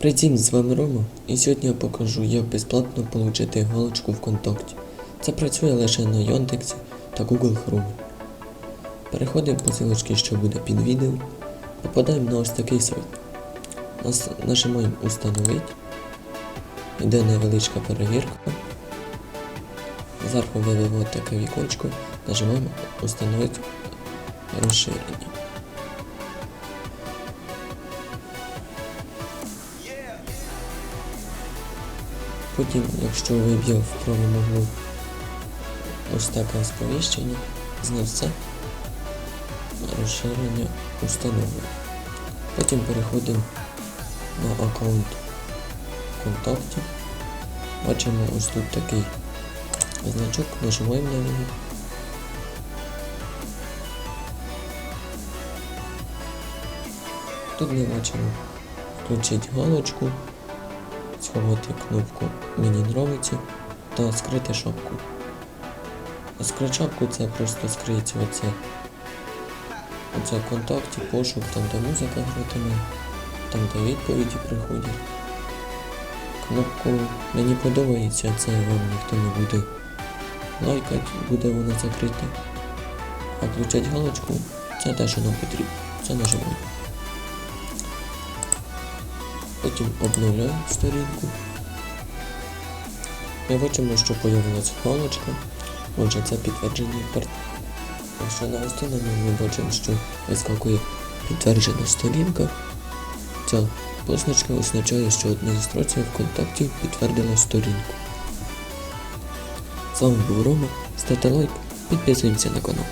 Привіт, з вами Рома, і сьогодні я покажу, як безплатно отримати галочку ВКонтакті. Це працює лише на Яндексі та Google Chrome. Переходимо по ссылочці, що буде під відео, попадаємо на ось такий сайт. Нас, нажимаємо Установити, йде невеличка перевірка. Зверху виливає таке віконечко, нажимаємо Установити розширення. Потім, якщо виб'є в правому углу ось таке сповіщення, знов це розширення установи. Потім переходимо на аккаунт ВКонтакті. Бачимо ось тут такий значок, нажимаємо на нього. Тут ми бачимо включити галочку сховати кнопку Мені нравиться та скрити шапку. Скрити шапку це просто скриється оце. Оце контакті, пошук, там де музика гратиме, там де відповіді приходять. Кнопку мені подобається, це вам ніхто не буде лайкати, буде вона закрита. А включать галочку це те, що нам потрібно. Це нажимаємо. Потім обновляємо сторінку. Ми бачимо, що з'явилася галочка. Отже, це підтвердження пар... Якщо на нього, ми бачимо, що вискакує підтверджена сторінка. Ця позначка означає, що адміністрація ВКонтакті підтвердила сторінку. З вами був Рома. Ставте лайк, підписуємося на канал.